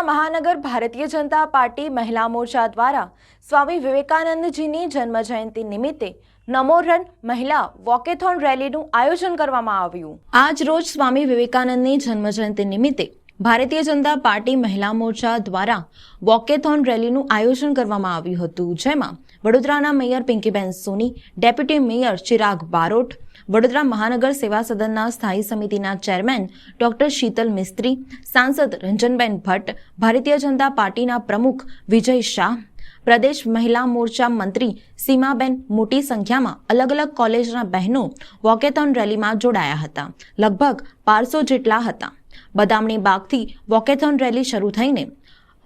વડોદરા મહાનગર ભારતીય જનતા પાર્ટી મહિલા મોરચા દ્વારા સ્વામી વિવેકાનંદજીની જન્મજયંતિ નિમિત્તે નમો રન મહિલા વોકેથોન રેલીનું આયોજન કરવામાં આવ્યું. આજ રોજ સ્વામી વિવેકાનંદની જન્મજયંતિ નિમિત્તે ભારતીય જનતા પાર્ટી મહિલા મોરચા દ્વારા વોકેથોન રેલીનું આયોજન કરવામાં આવ્યું હતું, જેમાં વડોદરાના mayor Pinkiben Soni, deputy mayor Chirag Barot, Vadodara મહાનગર સેવા સદનના સ્થાયી સમિતિના ચેરમેન ડોક્ટર શીતલ મિસ્ત્રી, સાંસદ રંજનબેન ભટ્ટ, ભારતીય જનતા પાર્ટીના પ્રમુખ વિજય શાહ, પ્રદેશ મહિલા મોરચા મંત્રી સીમાબેન મોટી સંખ્યામાં અલગ અલગ કોલેજના બહેનો વોકેથોન રેલીમાં જોડાયા હતા. લગભગ બારસો જેટલા હતા. બદામણી બાગથી વોકેથોન રેલી શરૂ થઈને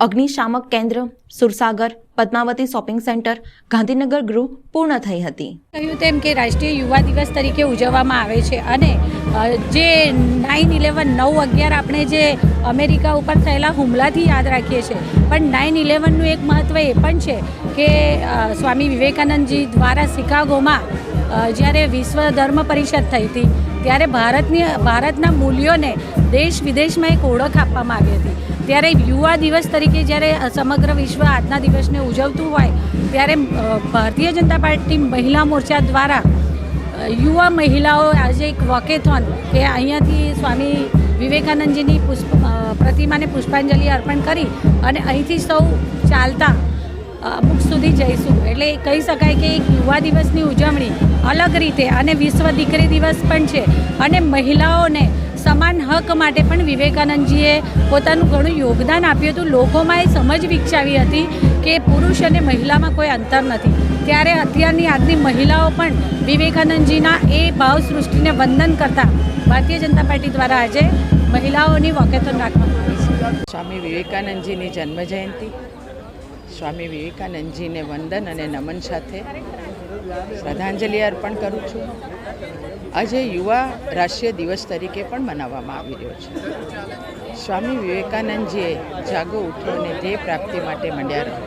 અગ્નિશામક કેન્દ્ર, સુરસાગર, પદ્માવતી શોપિંગ સેન્ટર, ગાંધીનગર ગૃહ પૂર્ણ થઈ હતી. કહ્યું તેમ કે રાષ્ટ્રીય યુવા દિવસ તરીકે ઉજવવામાં આવે છે અને જે નાઇન ઇલેવન નવ અગિયાર આપણે જે અમેરિકા ઉપર થયેલા હુમલાથી યાદ રાખીએ છીએ. પણ નાઇન ઇલેવનનું એક મહત્ત્વ એ પણ છે કે સ્વામી વિવેકાનંદજી દ્વારા શિકાગોમાં જ્યારે વિશ્વ ધર્મ પરિષદ થઈ હતી, ત્યારે ભારતની, ભારતના મૂલ્યોને દેશ વિદેશમાં એક ઓળખ આપવામાં આવી હતી. ત્યારે યુવા દિવસ તરીકે જ્યારે સમગ્ર વિશ્વ આજના દિવસને ઉજવતું હોય, ત્યારે ભારતીય જનતા પાર્ટી મહિલા મોરચા દ્વારા યુવા મહિલાઓ આજે એક વોકેથોન કે અહીંયાથી સ્વામી વિવેકાનંદજીની પુષ્પ પ્રતિમાને પુષ્પાંજલિ અર્પણ કરી અને અહીંથી સૌ ચાલતા અમુક સુધી જઈશું. એટલે કહી શકાય કે એક યુવા દિવસની ઉજવણી અલગ રીતે અને વિશ્વ દીકરી દિવસ પણ છે. અને મહિલાઓને સમાન હક માટે પણ વિવેકાનંદજીએ પોતાનું ઘણું યોગદાન આપ્યું હતું. લોકોમાં એ સમજ વિકસાવી હતી કે પુરુષ અને મહિલામાં કોઈ અંતર નથી. ત્યારે અત્યારની આજની મહિલાઓ પણ વિવેકાનંદજીના એ ભાવ સૃષ્ટિને વંદન કરતા ભારતીય જનતા પાર્ટી દ્વારા આજે મહિલાઓની વોકેથોન રાખવામાં આવી છે. સ્વામી વિવેકાનંદજીની જન્મજયંતિ. સ્વામી વિવેકાનંદજીને વંદન અને નમન સાથે શ્રદ્ધાંજલિ અર્પણ કરું છું. આજે યુવા રાષ્ટ્રીય દિવસ તરીકે પણ મનાવવામાં આવી રહ્યો છે. સ્વામી વિવેકાનંદજીએ જાગો ઉઠો અને ધ્યેય પ્રાપ્તિ માટે મંડ્યા રહો.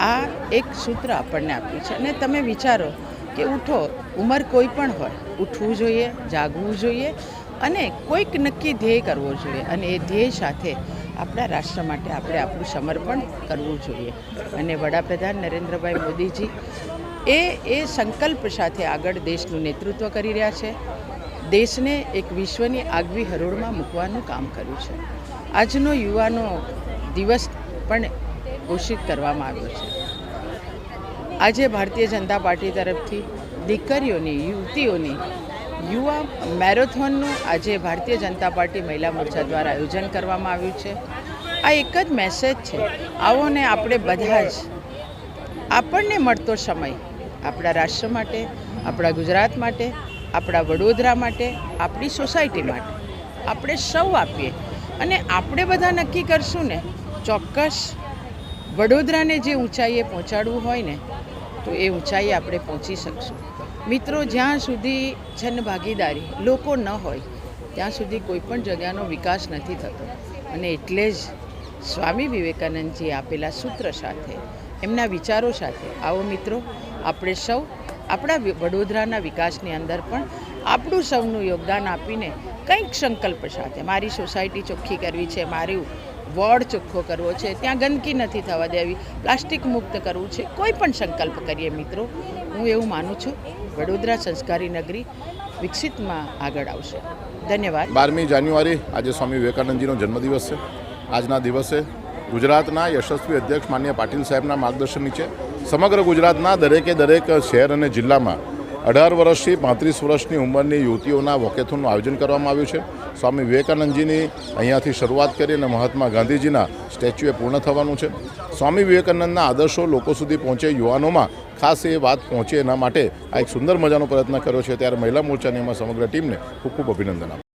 આ એક સૂત્ર આપણને આપ્યું છે અને તમે વિચારો કે ઉઠો, ઉંમર કોઈ પણ હોય, ઉઠવું જોઈએ, જાગવું જોઈએ અને કોઈક નક્કી ધ્યેય કરવો જોઈએ અને એ ધ્યેય સાથે આપણા રાષ્ટ્ર માટે આપણે આપણું સમર્પણ કરવું જોઈએ. અને વડાપ્રધાન નરેન્દ્રભાઈ મોદીજી એ એ સંકલ્પ સાથે આગળ દેશનું નેતૃત્વ કરી રહ્યા છે. દેશને એક વિશ્વની આગવી હરોળમાં મૂકવાનું કામ કર્યું છે. આજનો યુવાનો દિવસ પણ ઘોષિત કરવામાં આવ્યો છે. આજે ભારતીય જનતા પાર્ટી તરફથી દીકરીઓની, યુવતીઓની યુવા મેરેથોનનું આજે ભારતીય જનતા પાર્ટી મહિલા મોરચા દ્વારા આયોજન કરવામાં આવ્યું છે. આ એક જ મેસેજ છે. આવો ને આપણે બધા જ આપણને મળતો સમય આપણા રાષ્ટ્ર માટે, આપણા ગુજરાત માટે, આપણા વડોદરા માટે, આપણી સોસાયટી માટે આપણે સૌ આપીએ. અને આપણે બધા નક્કી કરશું ને, ચોક્કસ વડોદરાને જે ઊંચાઈએ પહોંચાડવું હોય ને, તો એ ઊંચાઈએ આપણે પહોંચી શકશું. મિત્રો, જ્યાં સુધી જનભાગીદારી લોકો ન હોય, ત્યાં સુધી કોઈ પણ જગ્યાનો વિકાસ નથી થતો. અને એટલે જ સ્વામી વિવેકાનંદજીએ આપેલા સૂત્ર સાથે, એમના વિચારો સાથે આવો મિત્રો આપણે સૌ આપણા વડોદરાના વિકાસની અંદર પણ આપણું સૌનું યોગદાન આપીને કંઈક સંકલ્પ સાથે, મારી સોસાયટી ચોખ્ખી કરવી છે, મારું વોર્ડ ચોખ્ખો કરવો છે, ત્યાં ગંદકી નથી થવા દેવી, પ્લાસ્ટિક મુક્ત કરવું છે, કોઈ પણ સંકલ્પ કરીએ મિત્રો, હું એવું માનું છું, વડોદરા સંસ્કારી નગરી વિકસિતમાં આગળ આવશે. ધન્યવાદ. બારમી જાન્યુઆરી, આજે સ્વામી વિવેકાનંદજીનો જન્મદિવસ છે. આજના દિવસે ગુજરાતના યશસ્વી અધ્યક્ષ માન્ય પાટીલ સાહેબના માર્ગદર્શન નીચે સમગ્ર ગુજરાતના દરેકે દરેક શહેર અને જિલ્લામાં અઢાર વર્ષથી પાંત્રીસ વર્ષની ઉંમરની યુવતીઓના વોકેથોનનું આયોજન કરવામાં આવ્યું છે. સ્વામી વિવેકાનંદજીની અહીંયાથી શરૂઆત કરી અને મહાત્મા ગાંધીજીના સ્ટેચ્યુએ પૂર્ણ થવાનું છે. સ્વામી વિવેકાનંદના આદર્શો લોકો સુધી પહોંચે યુવાનોમાં ખાસ એ વાત પહોંચે એના માટે આ એક સુંદર મજાનો પ્રયત્ન કર્યો છે. ત્યારે મહિલા મોરચાની એમાં સમગ્ર ટીમને ખૂબ ખૂબ અભિનંદન